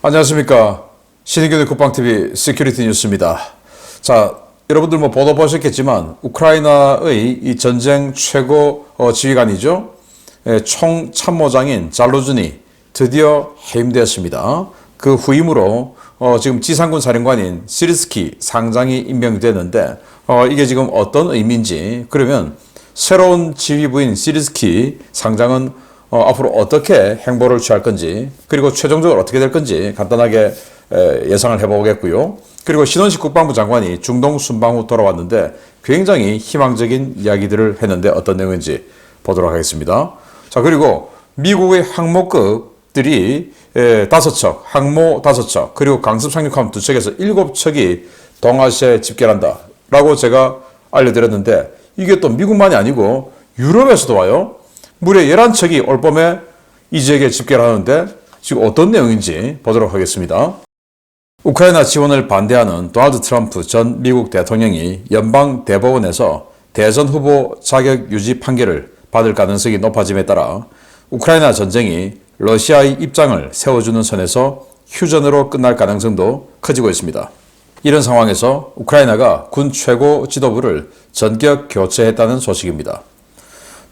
안녕하십니까. 신의교대 국방TV 시큐리티 뉴스입니다. 자, 여러분들 뭐 보도 보셨겠지만, 우크라이나의 이 전쟁 최고 어, 지휘관이죠. 예, 총 참모장인 잘로준이 드디어 해임되었습니다. 그 후임으로 어, 지금 지상군 사령관인 시리스키 상장이 임명되는데, 어, 이게 지금 어떤 의미인지, 그러면 새로운 지휘부인 시리스키 상장은 어, 앞으로 어떻게 행보를 취할 건지 그리고 최종적으로 어떻게 될 건지 간단하게 에, 예상을 해보겠고요. 그리고 신원식 국방부 장관이 중동 순방 후 돌아왔는데 굉장히 희망적인 이야기들을 했는데 어떤 내용인지 보도록 하겠습니다. 자 그리고 미국의 항모급들이 에, 다섯 척, 항모 다섯 척, 그리고 강습 상륙함 두 척에서 일곱 척이 동아시아에 집결한다라고 제가 알려드렸는데 이게 또 미국만이 아니고 유럽에서도 와요. 무려 11척이 올 봄에 이 지역에 집결 하는데 지금 어떤 내용인지 보도록 하겠습니다. 우크라이나 지원을 반대하는 도널드 트럼프 전 미국 대통령이 연방 대법원에서 대선 후보 자격 유지 판결을 받을 가능성이 높아짐에 따라 우크라이나 전쟁이 러시아의 입장을 세워주는 선에서 휴전으로 끝날 가능성도 커지고 있습니다. 이런 상황에서 우크라이나가 군 최고 지도부를 전격 교체했다는 소식입니다.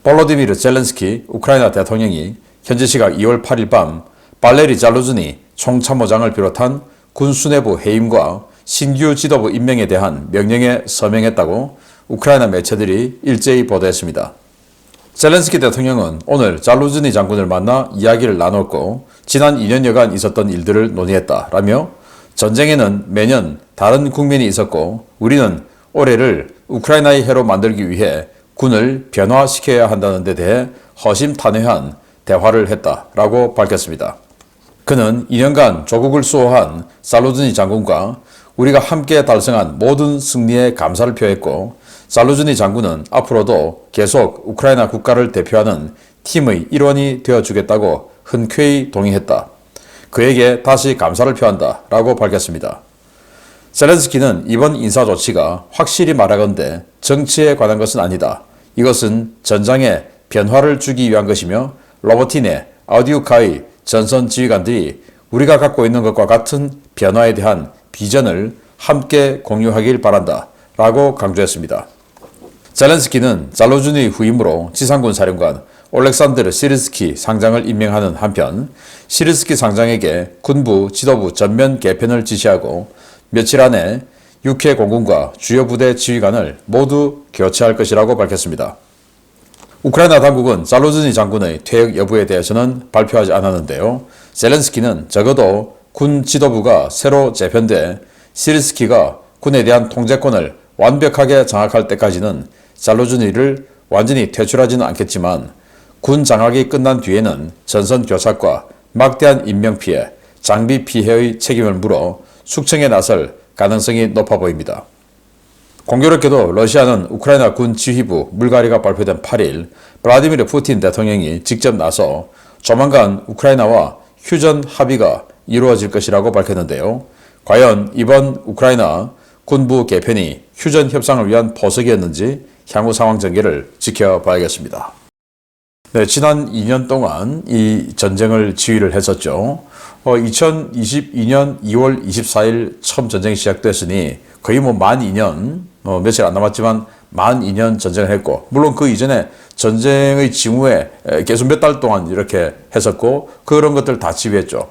볼로디미르 젤렌스키 우크라이나 대통령이 현지 시각 2월 8일 밤 발레리 잘루즈니 총참모장을 비롯한 군 수뇌부 해임과 신규 지도부 임명에 대한 명령에 서명했다고 우크라이나 매체들이 일제히 보도했습니다. 젤렌스키 대통령은 오늘 잘루즈니 장군을 만나 이야기를 나눴고 지난 2년여간 있었던 일들을 논의했다라며 전쟁에는 매년 다른 국민이 있었고 우리는 올해를 우크라이나의 해로 만들기 위해 군을 변화시켜야 한다는 데 대해 허심탄회한 대화를 했다라고 밝혔습니다. 그는 2년간 조국을 수호한 살루즈니 장군과 우리가 함께 달성한 모든 승리에 감사를 표했고 살루즈니 장군은 앞으로도 계속 우크라이나 국가를 대표하는 팀의 일원이 되어주겠다고 흔쾌히 동의했다. 그에게 다시 감사를 표한다 라고 밝혔습니다. 셀렌스키는 이번 인사 조치가 확실히 말하건대 정치에 관한 것은 아니다. 이것은 전장에 변화를 주기 위한 것이며 로버틴의 아우디우카의 전선 지휘관들이 우리가 갖고 있는 것과 같은 변화에 대한 비전을 함께 공유하길 바란다. 라고 강조했습니다. 젤렌스키는 잘로준의 후임으로 지상군 사령관 올렉산드르 시르스키 상장을 임명하는 한편 시르스키 상장에게 군부 지도부 전면 개편을 지시하고 며칠 안에 육해 공군과 주요 부대 지휘관을 모두 교체할 것이라고 밝혔습니다. 우크라이나 당국은 잘로즈니 장군의 퇴역 여부에 대해서는 발표하지 않았는데요. 젤렌스키는 적어도 군 지도부가 새로 재편돼 시르스키가 군에 대한 통제권을 완벽하게 장악할 때까지는 잘로즈니를 완전히 퇴출하지는 않겠지만 군 장악이 끝난 뒤에는 전선 교착과 막대한 인명 피해, 장비 피해의 책임을 물어 숙청에 나설 가능성이 높아 보입니다. 공교롭게도 러시아는 우크라이나 군 지휘부 물갈이가 발표된 8일 블라디미르 푸틴 대통령이 직접 나서 조만간 우크라이나와 휴전 합의가 이루어질 것이라고 밝혔는데요. 과연 이번 우크라이나 군부 개편이 휴전 협상을 위한 포석이었는지 향후 상황 전개를 지켜봐야겠습니다. 네, 지난 2년 동안 이 전쟁을 지휘를 했었죠. 어, 2022년 2월 24일 처음 전쟁이 시작됐으니 거의 뭐 만 2년, 어, 며칠 안 남았지만 만 2년 전쟁을 했고, 물론 그 이전에 전쟁의 징후에 계속 몇 달 동안 이렇게 했었고, 그런 것들 다 지휘했죠.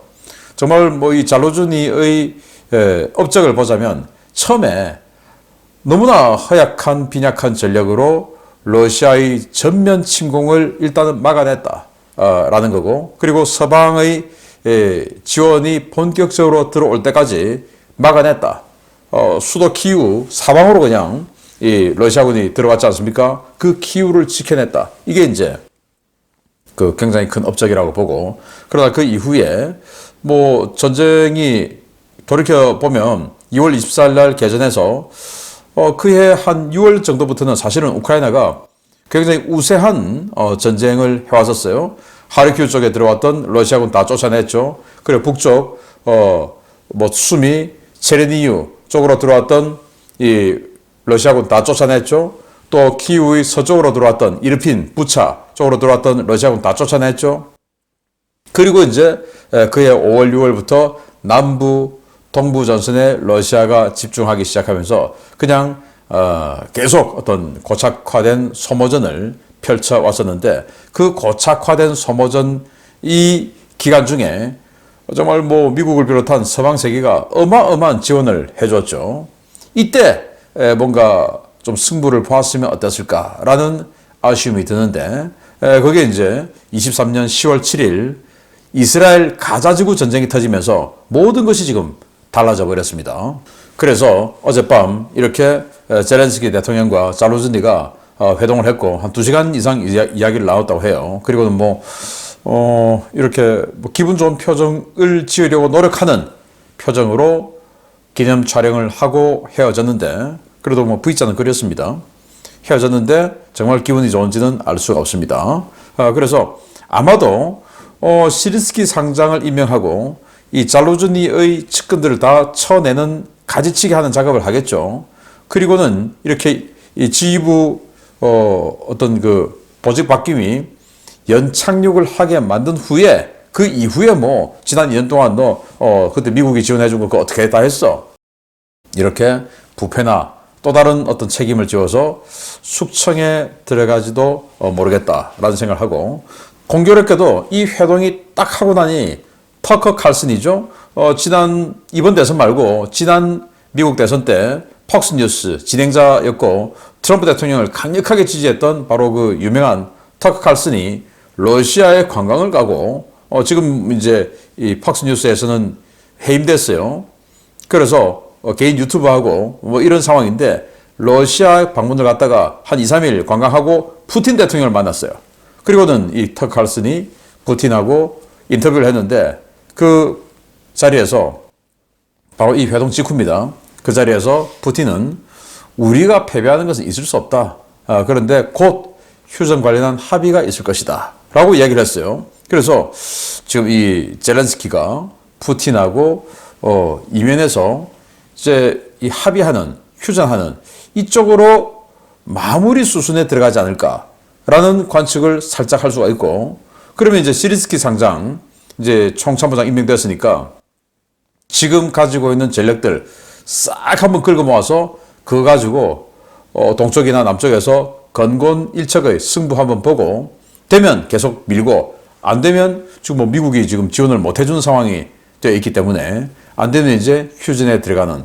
정말 뭐 이 잘로준이의 업적을 보자면 처음에 너무나 허약한 빈약한 전력으로 러시아의 전면 침공을 일단은 막아냈다라는 거고, 그리고 서방의 지원이 본격적으로 들어올 때까지 막아냈다. 어, 수도 키우 사방으로 그냥 이 러시아군이 들어갔지 않습니까? 그 키우를 지켜냈다. 이게 이제 그 굉장히 큰 업적이라고 보고 그러다 그 이후에 뭐 전쟁이 돌이켜 보면 2월 24일 날 개전해서 어, 그해 한 6월 정도부터는 사실은 우크라이나가 굉장히 우세한 어, 전쟁을 해왔었어요. 하르키우 쪽에 들어왔던 러시아군 다 쫓아냈죠. 그리고 북쪽 어 뭐 수미, 체르니유 쪽으로 들어왔던 이 러시아군 다 쫓아냈죠. 또 키우의 서쪽으로 들어왔던 이르핀, 부차 쪽으로 들어왔던 러시아군 다 쫓아냈죠. 그리고 이제 에, 그해 5월, 6월부터 남부, 동부 전선에 러시아가 집중하기 시작하면서 그냥 어, 계속 어떤 고착화된 소모전을 펼쳐 왔었는데 그 고착화된 소모전 이 기간 중에 정말 뭐 미국을 비롯한 서방 세계가 어마어마한 지원을 해줬죠. 이때 에, 뭔가 좀 승부를 보았으면 어땠을까라는 아쉬움이 드는데 에, 그게 이제 23년 10월 7일 이스라엘 가자지구 전쟁이 터지면서 모든 것이 지금 달라져 버렸습니다. 그래서 어젯밤 이렇게 에, 제렌스키 대통령과 잘루즈니가 어, 회동을 했고 한 2시간 이상 이야, 이야기를 나눴다고 해요. 그리고는 뭐 어, 이렇게 뭐 기분 좋은 표정을 지으려고 노력하는 표정으로 기념 촬영을 하고 헤어졌는데 그래도 뭐 V자는 그렸습니다. 헤어졌는데 정말 기분이 좋은지는 알 수가 없습니다. 아, 그래서 아마도 어, 시리스키 상장을 임명하고 이 잘루즈니의 측근들을 다 쳐내는 가지치기 하는 작업을 하겠죠. 그리고는 이렇게 이 지휘부 어, 어떤 그 보직 바뀜이 연착륙을 하게 만든 후에 그 이후에 뭐 지난 2년 동안 너 어, 그때 미국이 지원해 준 거 그거 어떻게 다 했어? 이렇게 부패나 또 다른 어떤 책임을 지어서 숙청에 들어가지도 어, 모르겠다라는 생각을 하고 공교롭게도 이 회동이 딱 하고 나니 터커 칼슨이죠. 어, 지난 이번 대선 말고 지난 미국 대선 때 퍽스뉴스 진행자였고 트럼프 대통령을 강력하게 지지했던 바로 그 유명한 터커 칼슨이 러시아에 관광을 가고 어, 지금 이제 이 퍽스뉴스에서는 해임됐어요. 그래서 어, 개인 유튜브하고 뭐 이런 상황인데 러시아 방문을 갔다가 한 2, 3일 관광하고 푸틴 대통령을 만났어요. 그리고는 이 터커 칼슨이 푸틴하고 인터뷰를 했는데 그 자리에서 바로 이 회동 직후입니다. 그 자리에서 푸틴은 우리가 패배하는 것은 있을 수 없다. 아, 그런데 곧 휴전 관련한 합의가 있을 것이다. 라고 이야기를 했어요. 그래서 지금 이 젤렌스키가 푸틴하고 어, 이면에서 이제 이 합의하는, 휴전하는 이쪽으로 마무리 수순에 들어가지 않을까라는 관측을 살짝 할 수가 있고 그러면 이제 시리스키 상장 이제 총참모장 임명됐으니까 지금 가지고 있는 전력들 싹 한번 긁어 모아서 그거 가지고 어, 동쪽이나 남쪽에서 건곤 일척의 승부 한번 보고 되면 계속 밀고 안 되면 지금 뭐 미국이 지금 지원을 못 해주는 상황이 되어 있기 때문에 안 되면 이제 휴전에 들어가는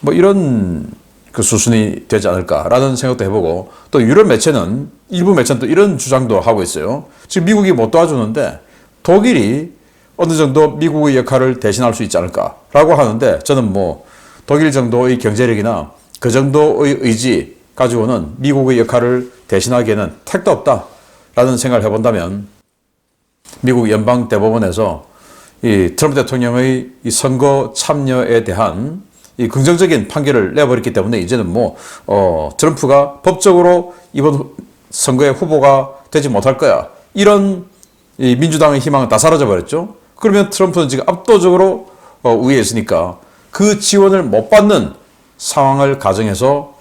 뭐 이런 그 수순이 되지 않을까라는 생각도 해보고 또 유럽 매체는 일부 매체는 또 이런 주장도 하고 있어요. 지금 미국이 못 도와주는데 독일이 어느 정도 미국의 역할을 대신할 수 있지 않을까라고 하는데 저는 뭐 독일 정도의 경제력이나 그 정도의 의지 가지고는 미국의 역할을 대신하기에는 택도 없다라는 생각을 해본다면 미국 연방 대법원에서 이 트럼프 대통령의 이 선거 참여에 대한 이 긍정적인 판결을 내버렸기 때문에 이제는 뭐 어, 트럼프가 법적으로 이번 선거에 후보가 되지 못할 거야 이런 이 민주당의 희망은 다 사라져 버렸죠. 그러면 트럼프는 지금 압도적으로 어, 우위에 있으니까 그 지원을 못 받는 상황을 가정해서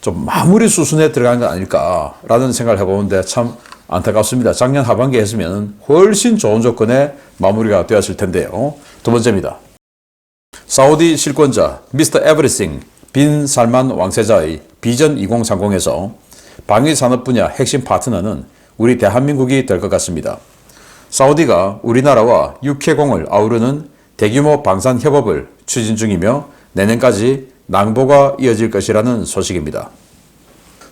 좀 마무리 수순에 들어간 건 아닐까라는 생각을 해보는데 참 안타깝습니다. 작년 하반기에 했으면 훨씬 좋은 조건에 마무리가 되었을 텐데요. 두 번째입니다. 사우디 실권자 미스터 에브리싱 빈 살만 왕세자의 비전 2030에서 방위 산업 분야 핵심 파트너는 우리 대한민국이 될 것 같습니다. 사우디가 우리나라와 육해공을 아우르는 대규모 방산 협업을 추진 중이며 내년까지 낭보가 이어질 것이라는 소식입니다.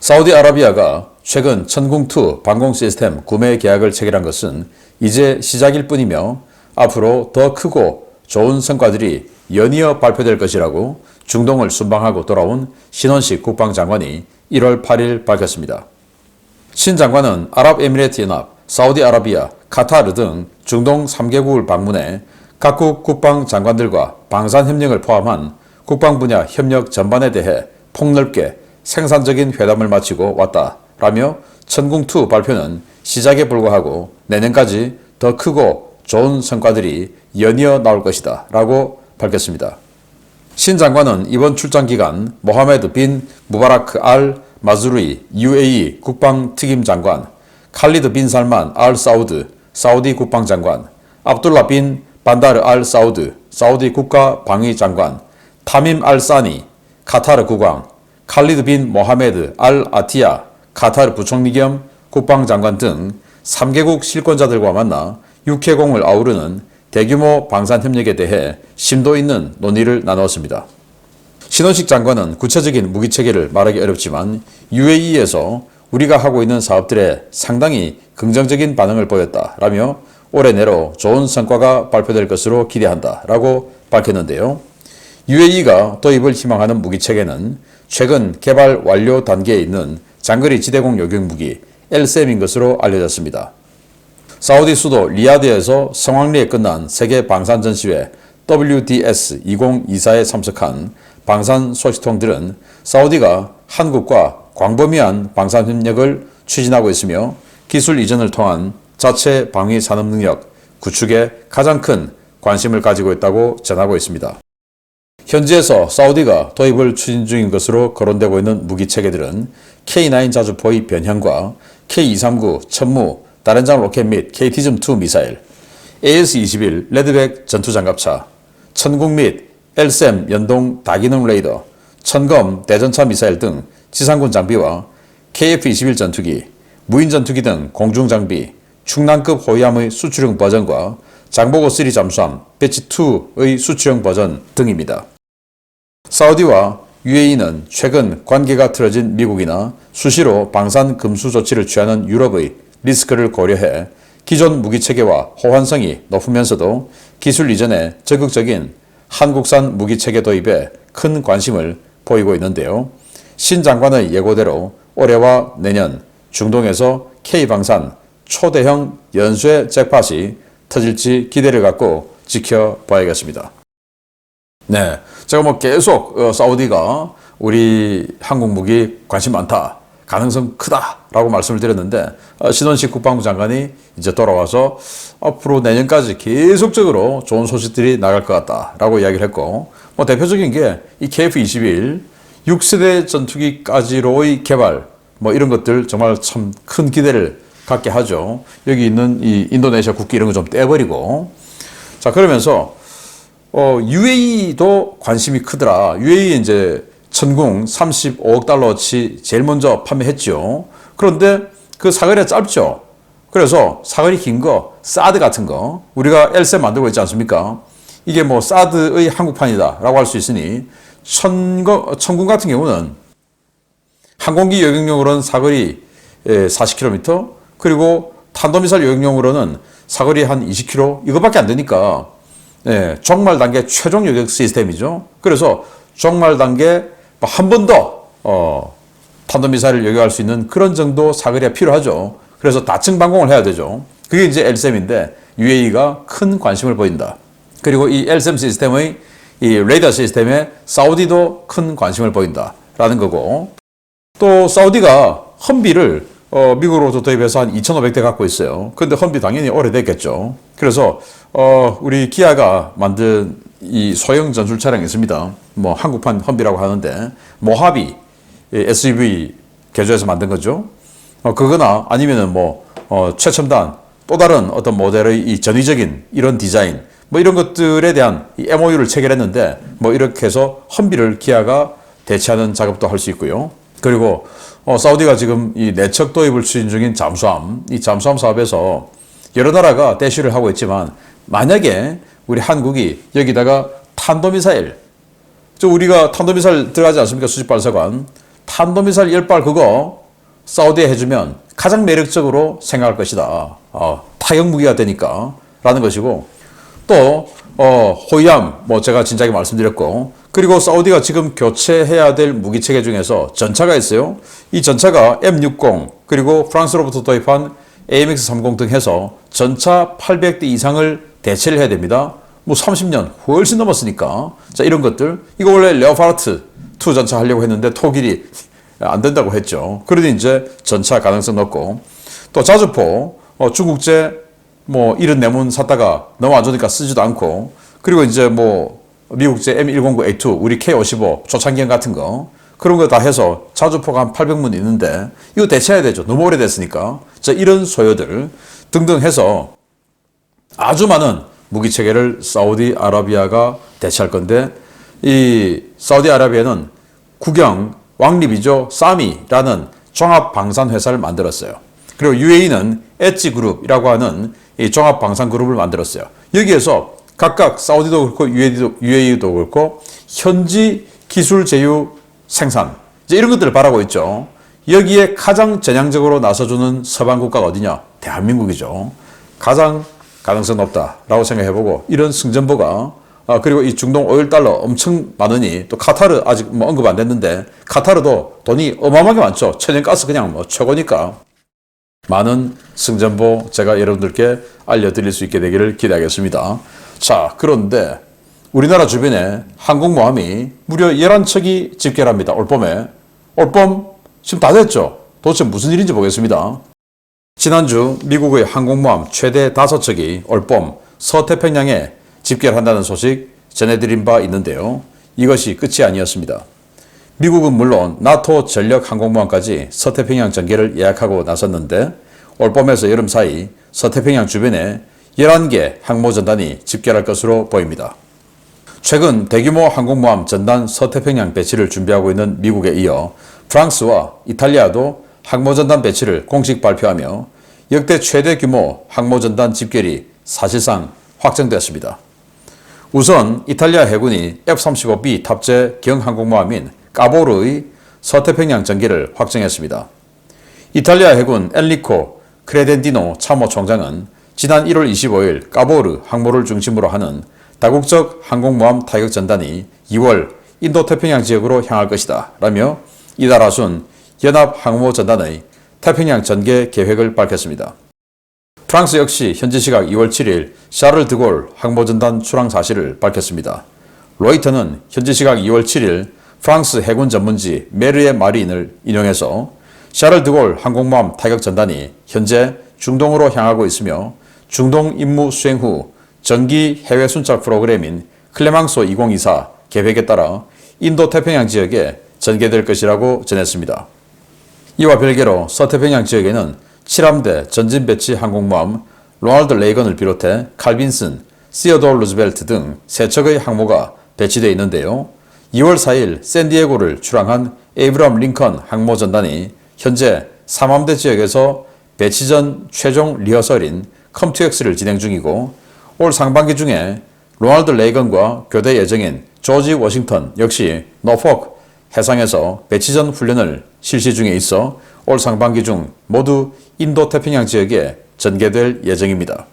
사우디아라비아가 최근 천궁2 방공 시스템 구매 계약을 체결한 것은 이제 시작일 뿐이며 앞으로 더 크고 좋은 성과들이 연이어 발표될 것이라고 중동을 순방하고 돌아온 신원식 국방장관이 1월 8일 밝혔습니다. 신 장관은 아랍에미레이트 연합, 사우디아라비아, 카타르 등 중동 3개국을 방문해 각국 국방 장관들과 방산협력을 포함한 국방 분야 협력 전반에 대해 폭넓게 생산적인 회담을 마치고 왔다라며 천궁2 발표는 시작에 불과하고 내년까지 더 크고 좋은 성과들이 연이어 나올 것이다 라고 밝혔습니다. 신 장관은 이번 출장 기간 모하메드 빈 무바라크 알 마즈루이 UAE 국방특임 장관, 칼리드 빈 살만 알 사우드 사우디 국방장관, 압둘라 빈 반다르 알 사우드 사우디 국가 방위 장관, 타밈 알 사니 카타르 국왕, 칼리드 빈 모하메드 알 아티야 카타르 부총리 겸 국방장관 등 3개국 실권자들과 만나 육해공을 아우르는 대규모 방산 협력에 대해 심도 있는 논의를 나누었습니다. 신원식 장관은 구체적인 무기 체계를 말하기 어렵지만 UAE에서 우리가 하고 있는 사업들에 상당히 긍정적인 반응을 보였다라며 올해 내로 좋은 성과가 발표될 것으로 기대한다라고 밝혔는데요. UAE가 도입을 희망하는 무기 체계는 최근 개발 완료 단계에 있는 장거리 지대공 요격 무기 LSM인 것으로 알려졌습니다. 사우디 수도 리야드에서 성황리에 끝난 세계 방산 전시회 WDS 2024에 참석한 방산 소식통들은 사우디가 한국과 광범위한 방산 협력을 추진하고 있으며 기술 이전을 통한 자체 방위 산업 능력 구축에 가장 큰 관심을 가지고 있다고 전하고 있습니다. 현지에서 사우디가 도입을 추진 중인 것으로 거론되고 있는 무기 체계들은 K9 자주포의 변형과 K239 천무 다른장 로켓 및 KT즘2 미사일, AS-21 레드백 전투장갑차, 천국 및 LSM 연동 다기능 레이더, 천검 대전차 미사일 등 지상군 장비와 KF-21 전투기, 무인 전투기 등 공중 장비, 충남급 호위함의 수출형 버전과 장보고 3 잠수함 배치2의 수출형 버전 등입니다. 사우디와 UAE는 최근 관계가 틀어진 미국이나 수시로 방산 금수 조치를 취하는 유럽의 리스크를 고려해 기존 무기 체계와 호환성이 높으면서도 기술 이전에 적극적인 한국산 무기 체계 도입에 큰 관심을 보이고 있는데요. 신 장관의 예고대로 올해와 내년 중동에서 K방산 초대형 연쇄 잭팟이 터질지 기대를 갖고 지켜봐야겠습니다. 네. 제가 뭐 계속 어, 사우디가 우리 한국 무기 관심 많다. 가능성 크다라고 말씀을 드렸는데 어, 신원식 국방부 장관이 이제 돌아와서 앞으로 내년까지 계속적으로 좋은 소식들이 나갈 것 같다라고 이야기를 했고 뭐 대표적인 게 이 KF-21 6세대 전투기까지로의 개발 뭐 이런 것들 정말 참 큰 기대를 갖게 하죠. 여기 있는 이 인도네시아 국기 이런 거 좀 떼버리고 자 그러면서 어, UAE도 관심이 크더라. UAE 이제 천궁 35억 달러치 제일 먼저 판매했죠. 그런데 그 사거리가 짧죠. 그래서 사거리 긴 거, 사드 같은 거, 우리가 엘세 만들고 있지 않습니까? 이게 뭐 사드의 한국판이다 라고 할 수 있으니, 천거, 천궁 같은 경우는 항공기 여객용으로는 사거리 40km, 그리고 탄도미사일 여객용으로는 사거리 한 20km, 이거밖에 안 되니까, 예, 종말 단계 최종 요격 시스템이죠. 그래서 종말 단계 한 번 더, 어, 탄도미사일을 요격할 수 있는 그런 정도 사거리가 필요하죠. 그래서 다층 방공을 해야 되죠. 그게 이제 LSM인데 UAE가 큰 관심을 보인다. 그리고 이 LSM 시스템의 이 레이더 시스템에 사우디도 큰 관심을 보인다라는 거고 또 사우디가 험비를 어, 미국으로부터 도입해서 한 2,500대 갖고 있어요. 근데 험비 당연히 오래됐겠죠. 그래서 어, 우리 기아가 만든 이 소형 전술 차량이 있습니다. 뭐 한국판 험비라고 하는데 모하비 SUV 개조해서 만든 거죠. 어, 그거나 아니면은 뭐 어, 최첨단 또 다른 어떤 모델의 이 전위적인 이런 디자인 뭐 이런 것들에 대한 이 MOU를 체결했는데 뭐 이렇게 해서 험비를 기아가 대체하는 작업도 할 수 있고요. 그리고 어, 사우디가 지금 이 내척 도입을 추진 중인 잠수함, 이 잠수함 사업에서 여러 나라가 대시를 하고 있지만 만약에 우리 한국이 여기다가 탄도미사일, 저 우리가 탄도미사일 들어가지 않습니까? 수직발사관. 탄도미사일 열발 그거 사우디에 해주면 가장 매력적으로 생각할 것이다. 어, 타격 무기가 되니까. 라는 것이고 또 어, 호위함, 뭐 제가 진작에 말씀드렸고 그리고 사우디가 지금 교체해야 될 무기 체계 중에서 전차가 있어요. 이 전차가 M60 그리고 프랑스로부터 도입한 AMX30 등 해서 전차 800대 이상을 대체를 해야 됩니다. 뭐 30년 훨씬 넘었으니까. 자, 이런 것들. 이거 원래 레오파르트 2 전차 하려고 했는데 토길이 안 된다고 했죠. 그러니 이제 전차 가능성 높고 또 자주포 어, 중국제 뭐 이런 내문 샀다가 너무 안 좋으니까 쓰지도 않고 그리고 이제 뭐 미국제 M109A2 우리 K55 초창기형 같은 거 그런 거 다 해서 자주포가 한 800문 있는데 이거 대체해야 되죠. 너무 오래됐으니까. 자, 이런 소요들 등등 해서 아주 많은 무기 체계를 사우디아라비아가 대체할 건데 이 사우디아라비아는 국영 왕립이죠 사미라는 종합 방산 회사를 만들었어요. 그리고 UAE는 엣지 그룹이라고 하는 이 종합 방산 그룹을 만들었어요. 여기에서 각각 사우디도 그렇고 UAE도, 그렇고 현지 기술 제휴 생산 이제 이런 것들을 바라고 있죠. 여기에 가장 전향적으로 나서주는 서방 국가가 어디냐? 대한민국이죠. 가장 가능성 높다라고 생각해보고 이런 승전보가 아, 그리고 이 중동 오일 달러 엄청 많으니 또 카타르 아직 뭐 언급 안 됐는데 카타르도 돈이 어마어마하게 많죠. 천연가스 그냥 뭐 최고니까 많은 승전보 제가 여러분들께 알려드릴 수 있게 되기를 기대하겠습니다. 자, 그런데 우리나라 주변에 항공모함이 무려 11척이 집결합니다. 올봄에. 올봄 지금 다 됐죠? 도대체 무슨 일인지 보겠습니다. 지난주 미국의 항공모함 최대 5척이 올봄 서태평양에 집결한다는 소식 전해드린 바 있는데요. 이것이 끝이 아니었습니다. 미국은 물론 나토 전력 항공모함까지 서태평양 전개를 예약하고 나섰는데 올 봄에서 여름 사이 서태평양 주변에 11개 항모 전단이 집결할 것으로 보입니다. 최근 대규모 항공모함 전단 서태평양 배치를 준비하고 있는 미국에 이어 프랑스와 이탈리아도 항모 전단 배치를 공식 발표하며 역대 최대 규모 항모 전단 집결이 사실상 확정되었습니다. 우선 이탈리아 해군이 F-35B 탑재 경항공모함인 까보르의 서태평양 전개를 확정했습니다. 이탈리아 해군 엘리코 크레덴디노 참모총장은 지난 1월 25일 까보르 항모를 중심으로 하는 다국적 항공모함 타격 전단이 2월 인도태평양 지역으로 향할 것이다 라며 이달 하순 연합 항모 전단의 태평양 전개 계획을 밝혔습니다. 프랑스 역시 현지 시각 2월 7일 샤를 드골 항모전단 출항 사실을 밝혔습니다. 로이터는 현지 시각 2월 7일 프랑스 해군 전문지 메르의 마린을 인용해서 샤를 드골 항공모함 타격 전단이 현재 중동으로 향하고 있으며 중동 임무 수행 후 정기 해외 순찰 프로그램인 클레망소 2024 계획에 따라 인도 태평양 지역에 전개될 것이라고 전했습니다. 이와 별개로 서태평양 지역에는 7함대 전진 배치 항공모함 로널드 레이건을 비롯해 칼빈슨, 시어돌 루즈벨트 등 세 척의 항모가 배치되어 있는데요. 2월 4일 샌디에고를 출항한 에이브럼 링컨 항모 전단이 현재 3함대 지역에서 배치 전 최종 리허설인 컴투엑스를 진행 중이고 올 상반기 중에 로널드 레이건과 교대 예정인 조지 워싱턴 역시 노포크 해상에서 배치 전 훈련을 실시 중에 있어 올 상반기 중 모두 인도 태평양 지역에 전개될 예정입니다.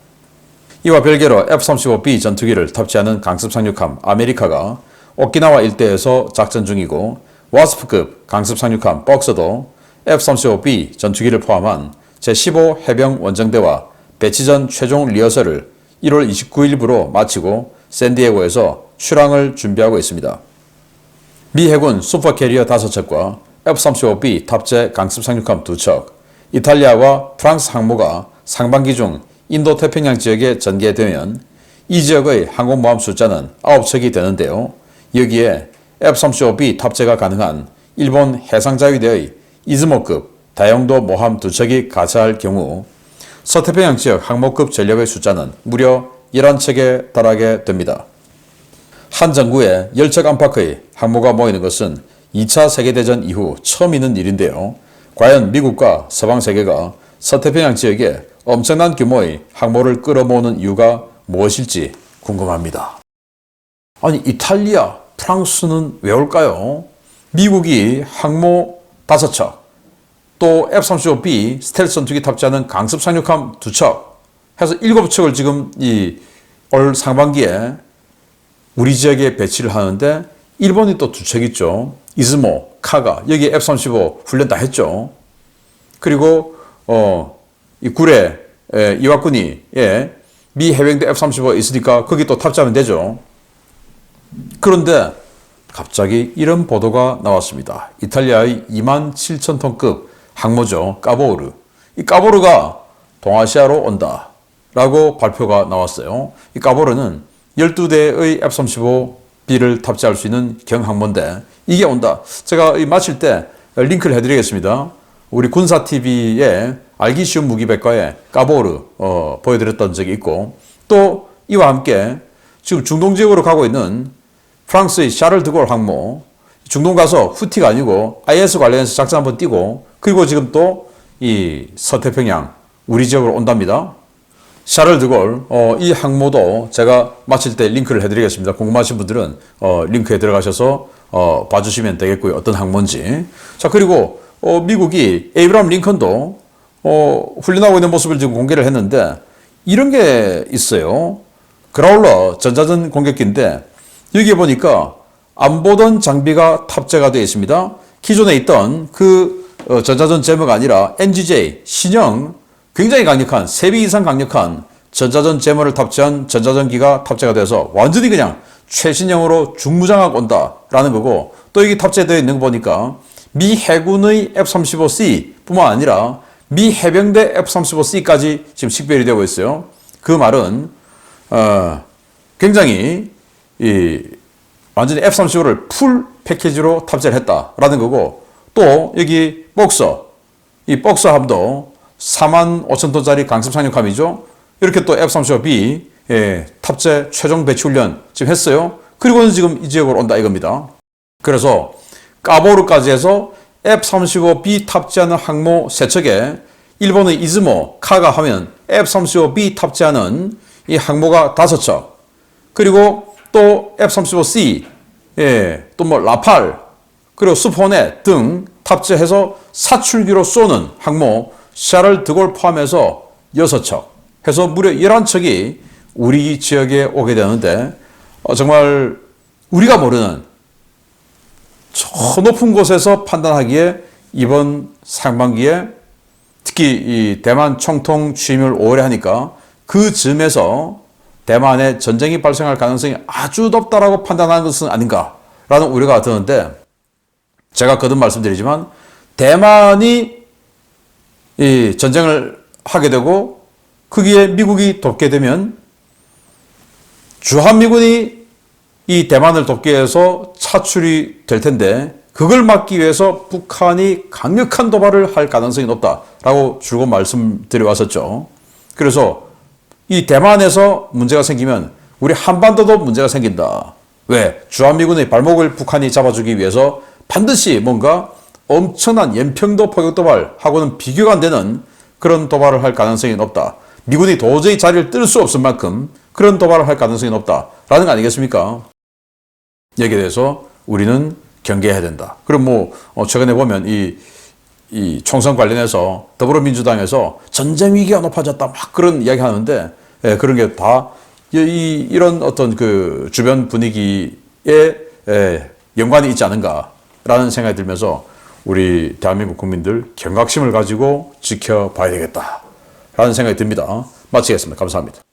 이와 별개로 F-35B 전투기를 탑재하는 강습 상륙함 아메리카가 오키나와 일대에서 작전 중이고 와스프급 강습 상륙함 벅서도 F-35B 전투기를 포함한 제15 해병 원정대와 배치 전 최종 리허설을 1월 29일부로 마치고 샌디에고에서 출항을 준비하고 있습니다. 미 해군 슈퍼캐리어 5척과 F-35B 탑재 강습 상륙함 2척, 이탈리아와 프랑스 항모가 상반기 중 인도 태평양 지역에 전개되면 이 지역의 항공모함 숫자는 9척이 되는데요. 여기에 F-35B 탑재가 가능한 일본 해상자위대의 이즈모급 다용도 모함 2척이 가세할 경우 서태평양 지역 항모급 전력의 숫자는 무려 11척에 달하게 됩니다. 한 정구에 10척 안팎의 항모가 모이는 것은 2차 세계대전 이후 처음 있는 일인데요. 과연 미국과 서방 세계가 서태평양 지역에 엄청난 규모의 항모를 끌어모으는 이유가 무엇일지 궁금합니다. 아니, 이탈리아, 프랑스는 왜 올까요? 미국이 항모 5척, 또 F-35B 스텔스 전투기 탑재하는 강습 상륙함 2척 해서 7척을 지금 이 올 상반기에 우리 지역에 배치를 하는데 일본이 또 두 척 있죠. 이즈모, 카가 여기 F-35 훈련 다 했죠. 그리고 어, 이 구례 에, 이와쿠니에 예, 미 해병대 F-35 있으니까 거기 또 탑재하면 되죠. 그런데 갑자기 이런 보도가 나왔습니다. 이탈리아의 2만 7천 톤급 항모죠. 까보르. 이 까보르가 동아시아로 온다. 라고 발표가 나왔어요. 이 까보르는 12대의 F-35B를 탑재할 수 있는 경항모인데 이게 온다. 제가 이 마칠 때 링크를 해드리겠습니다. 우리 군사TV에 알기 쉬운 무기백과에 까보르 어, 보여드렸던 적이 있고 또 이와 함께 지금 중동 지역으로 가고 있는 프랑스의 샤를 드골 항모 중동 가서 후티가 아니고 IS 관련해서 작전 한번 띄고 그리고 지금 또 이 서태평양 우리 지역으로 온답니다. 샤를 드골 어, 이 항모도 제가 마칠 때 링크를 해드리겠습니다. 궁금하신 분들은 어, 링크에 들어가셔서 어, 봐주시면 되겠고요. 어떤 항모인지. 자 그리고 어, 미국이 에이브람 링컨도 어, 훈련하고 있는 모습을 지금 공개를 했는데 이런 게 있어요. 그라울러 전자전 공격기인데 여기에 보니까 안 보던 장비가 탑재가 되어 있습니다. 기존에 있던 그 어, 전자전 제모가 아니라 NGJ 신형 굉장히 강력한 3배 이상 강력한 전자전 제모를 탑재한 전자전기가 탑재가 돼서 완전히 그냥 최신형으로 중무장하고 온다라는 거고 또 여기 탑재되어 있는 거 보니까 미 해군의 F-35C 뿐만 아니라 미 해병대 F-35C까지 지금 식별이 되고 있어요. 그 말은 어, 굉장히 이 완전히 F-35를 풀 패키지로 탑재를 했다라는 거고 또 여기 복서 이 복서함도 4만 5천 톤짜리 강습 상륙함이죠. 이렇게 또 F-35B 예, 탑재 최종 배치 훈련 지금 했어요. 그리고는 지금 이 지역으로 온다 이겁니다. 그래서 까보르까지 해서 F-35B 탑재하는 항모 세 척에 일본의 이즈모, 카가 하면 F-35B 탑재하는 이 항모가 다섯 척 그리고 또 F-35C 예, 또 뭐 라팔 그리고 스포넷 등 탑재해서 사출기로 쏘는 항모 샤를 드골 포함해서 여섯 척. 해서 무려 11척이 우리 지역에 오게 되는데 어, 정말 우리가 모르는 저 높은 곳에서 판단하기에 이번 상반기에 특히 이 대만 총통 취임을 5월에 하니까 그 즈음에서 대만에 전쟁이 발생할 가능성이 아주 높다라고 판단하는 것은 아닌가라는 우려가 드는데 제가 거듭 말씀드리지만 대만이 이 전쟁을 하게 되고 거기에 미국이 돕게 되면 주한미군이 이 대만을 돕기 위해서 차출이 될 텐데 그걸 막기 위해서 북한이 강력한 도발을 할 가능성이 높다라고 줄곧 말씀드려 왔었죠. 그래서 이 대만에서 문제가 생기면 우리 한반도도 문제가 생긴다. 왜? 주한미군의 발목을 북한이 잡아주기 위해서 반드시 뭔가 엄청난 연평도 포격 도발하고는 비교가 안 되는 그런 도발을 할 가능성이 높다. 미군이 도저히 자리를 뜰 수 없을 만큼 그런 도발을 할 가능성이 높다라는 거 아니겠습니까? 여기에 대해서 우리는 경계해야 된다. 그럼 뭐 어, 최근에 보면 이, 이 총선 관련해서 더불어민주당에서 전쟁 위기가 높아졌다 막 그런 이야기 하는데 예, 그런 게 다 이, 이런 어떤 그 주변 분위기에 예, 연관이 있지 않은가라는 생각이 들면서 우리 대한민국 국민들 경각심을 가지고 지켜봐야 되겠다라는 생각이 듭니다. 마치겠습니다. 감사합니다.